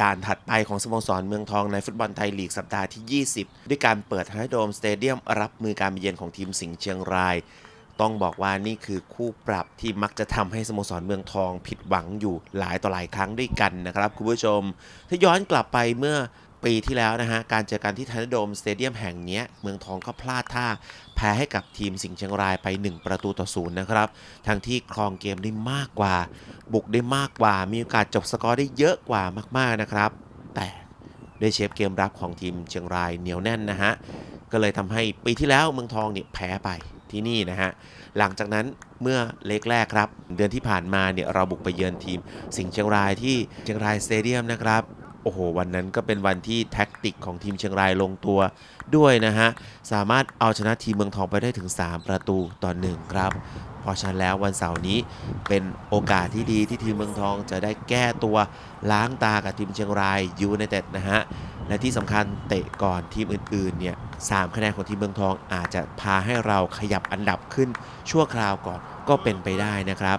ด่านถัดไปของสโมสรเมืองทองในฟุตบอลไทยลีกสัปดาห์ที่ 20 ด้วยการเปิดทันโดมสเตเดียมรับมือการเยือนของทีมสิงห์เชียงราย ต้องบอกว่านี่คือคู่ปรับที่มักจะทำให้สโมสรเมืองทองผิดหวังอยู่หลายต่อหลายครั้งด้วยกันนะครับคุณผู้ชม ถ้าย้อนกลับไปเมื่อ ปีที่แล้วนะฮะ การเจอกันที่ทันโดมสเตเดียมแห่งนี้เมืองทองก็พลาดท่า แพ้ให้กับทีมสิงห์เชียงรายไป 1 ประตูต่อศูนย์นะครับ ทั้งที่ครองเกมได้มากกว่า บุกได้มากกว่า มีโอกาสจบสกอร์ได้เยอะกว่ามากๆนะครับ แต่ด้วยเชฟเกมรับของทีมเชียงรายเหนียวแน่นนะฮะ ก็เลยทำให้ปีที่แล้วเมืองทองเนี่ยแพ้ไปที่นี่นะฮะ หลังจากนั้นเมื่อเล็กแรกครับ เดือนที่ผ่านมาเนี่ยเราบุกไปเยือนทีมสิงห์เชียงรายที่เชียงรายสเตเดียมนะครับ โอ้โห วันนั้นก็เป็นวันที่แท็กติกของทีมเชียงรายลงตัวด้วยนะฮะ สามารถเอาชนะทีมเมืองทองไปได้ถึง 3 ประตูต่อหนึ่งครับ เพราะฉะนั้นแล้ววันเสาร์นี้เป็นโอกาสที่ดีที่ทีมเมืองทองจะได้แก้ตัวล้างตากับทีมเชียงรายยูไนเต็ดนะฮะ และที่สำคัญเตะก่อนทีมอื่นๆเนี่ยสามคะแนนของทีมเมืองทองอาจจะพาให้เราขยับอันดับขึ้นชั่วคราวก่อนก็เป็นไปได้นะครับ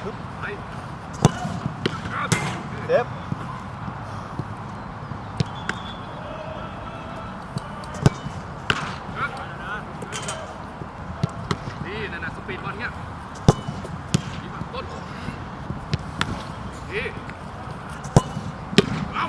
เกตเกตไปยัดเซฟยัดดีนั่นน่ะสปีดบอลเงี้ยดีมากต้นดีเอา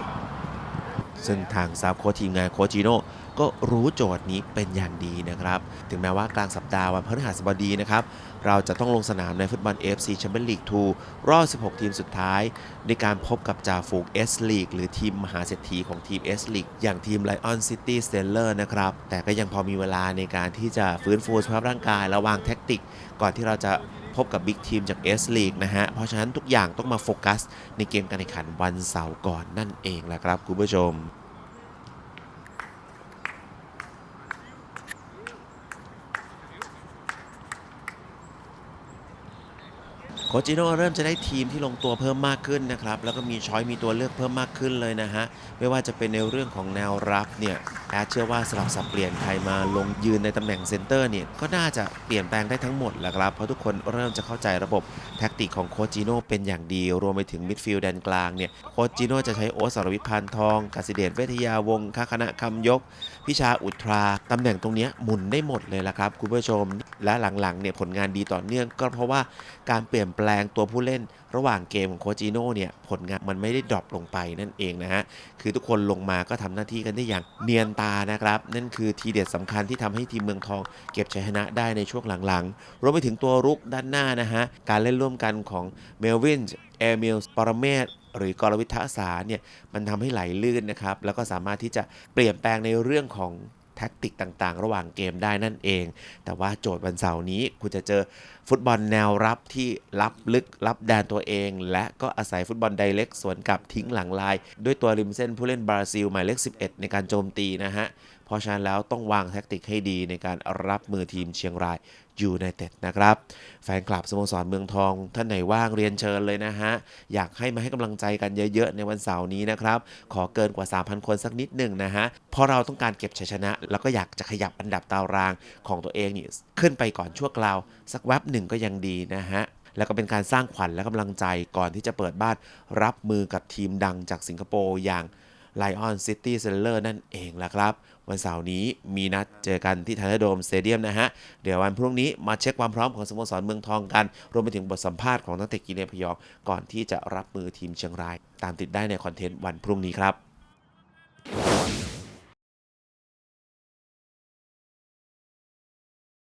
ซึ่งทางซาวโค้ชทีมงานโคชจิโน่ ก็รู้โจทย์นี้เป็นอย่างดีนะครับ ถึงแม้ว่ากลางสัปดาห์วันพฤหัสบดีนะครับ เราจะต้องลงสนามในฟุตบอล AFC Champions League 2 รอบ 16 ทีมสุดท้าย ในการพบกับจ่าฝูง S League หรือทีมมหาเศรษฐีของทีม S League อย่างทีม Lion City Steelers นะครับ แต่ก็ยังพอมีเวลาในการที่จะฟื้นฟูสภาพร่างกายและวางแท็กติก ก่อนที่เราจะพบกับบิ๊กทีมจาก S League นะฮะ เพราะฉะนั้นทุกอย่างต้องมาโฟกัสในเกมการแข่งขันวันเสาร์ก่อนนั่นเองแหละครับคุณผู้ชม โคจิโน่เริ่มจะได้ทีมที่ลงตัวเพิ่มมากขึ้นนะครับ แล้วก็มีช้อยมีตัวเลือกเพิ่มมากขึ้นเลยนะฮะ ไม่ว่าจะเป็นในเรื่องของแนวรับเนี่ยแอดเชื่อว่าสลับสับเปลี่ยนใครมาลงยืนในตำแหน่งเซนเตอร์เนี่ยก็น่าจะเปลี่ยนแปลงได้ทั้งหมดแหละครับ เพราะทุกคนเริ่มจะเข้าใจระบบแท็กติกของโคจิโน่เป็นอย่างดี รวมไปถึงมิดฟิลด์แดนกลางเนี่ยโคจิโน่จะใช้โอตสรวิทพานทองกสิเดชเวทยาวงศ์คคณะคำยก พิชาอุทราตำแหน่งตรงนี้หมุนได้หมดเลยละครับคุณผู้ชมและหลังๆเนี่ยผลงานดีต่อเนื่องก็เพราะว่าการเปลี่ยนแปลงตัวผู้เล่นระหว่างเกมของโคจิโน่เนี่ยผลงานมันไม่ได้ดรอปลงไปนั่นเองนะฮะ คือทุกคนลงมาก็ทำหน้าที่กันได้อย่างเนียนตานะครับ นั่นคือทีเด็ดสำคัญที่ทำให้ทีมเมืองทองเก็บชัยชนะได้ในช่วงหลังๆ รวมไปถึงตัวรุกด้านหน้านะฮะ การเล่นร่วมกันของเมลวินเอเมลปรเมศหรือกรวิทยาสาเนี่ยมันทำให้ไหลลื่นนะครับ แล้วก็สามารถที่จะเปลี่ยนแปลงในเรื่องของ แท็กติกต่างๆ ระหว่างเกมได้นั่นเอง แต่ว่าโจทย์วันเสาร์นี้คุณจะเจอฟุตบอลแนวรับที่รับลึกรับแดนตัวเอง และก็อาศัยฟุตบอลไดเล็กสวนกับทิ้งหลังลาย ด้วยตัวริมเส้นผู้เล่นบราซิลหมายเลข 11 ในการโจมตีนะฮะ เพราะฉะนั้นแล้วต้องวางแท็กติกให้ดีในการรับมือทีมเชียงรายยูไนเต็ดนะครับ แฟนคลับสโมสรเมืองทอง ท่านไหนว่างเรียนเชิญเลยนะฮะ อยากให้มาให้กำลังใจกันเยอะๆ ในวันเสาร์นี้นะครับ ขอเกินกว่า 3,000 คนสักนิดหนึ่งนะฮะ เพราะเราต้องการเก็บชัยชนะ แล้วก็อยากจะขยับอันดับตารางของตัวเองนี่ขึ้นไปก่อนชั่วคราว สักแวบหนึ่งก็ยังดีนะฮะแล้วก็เป็นการสร้างขวัญและกำลังใจก่อนที่จะเปิดบ้านรับมือกับทีมดังจากสิงคโปร์อย่าง Lion City s e l l e r นั่นเองแหละครับ วันเสาร์นี้มีนัดเจอกันที่ทันโดมสเตเดียมนะฮะ เดี๋ยววันพรุ่งนี้มาเช็คความพร้อมของสโมสรเมืองทองกัน รวมไปถึงบทสัมภาษณ์ของนักเตะกีเนพยองก่อนที่จะรับมือทีมเชียงราย ตามติดได้ในคอนเทนต์วันพรุ่งนี้ครับ